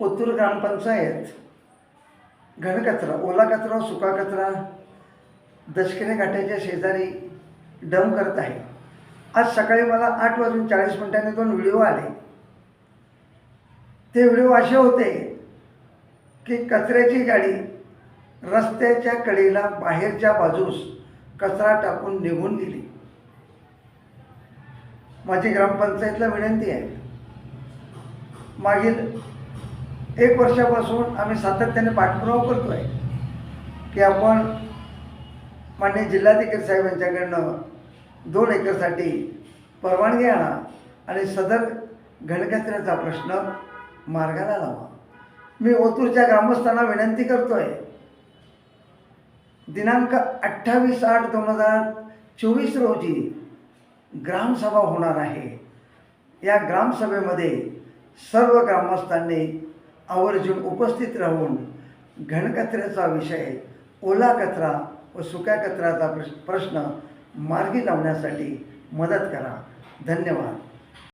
ओतूर ग्रामपंचायत घनकचरा ओला कचरा सुका कचरा दशकिने घाटाच्या शेजारी डम करत आहे. आज सकाळी मला आठ वाजून चाळीस मिनिटांनी दोन व्हिडिओ आले. ते व्हिडिओ असे होते की कचऱ्याची गाडी रस्त्याच्या कडेला बाहेरच्या बाजूस कचरा टाकून निघून गेली. माझी ग्रामपंचायतला विनंती आहे. मागील एक वर्षापासून आम्ही सातत्याने पाठपुरावा करतो आहे की आपण मान्य जिल्हाधिकारी साहेब यांच्याकडनं दोन एकरसाठी परवानगी आणा आणि सदर घनकचऱ्याचा प्रश्न मार्गाला लावा. मी ओतूरच्या ग्रामस्थांना विनंती करतो आहे दिनांक अठ्ठावीस आठ दोन हजार चोवीस रोजी ग्रामसभा होणार आहे. या ग्रामसभेमध्ये सर्व ग्रामस्थांनी आवर्जून उपस्थित राहून घनकचऱ्याचा विषय ओला कचरा व सुक्या कचऱ्याचा प्रश प्रश्न मार्गी लावण्यासाठी मदत करा. धन्यवाद.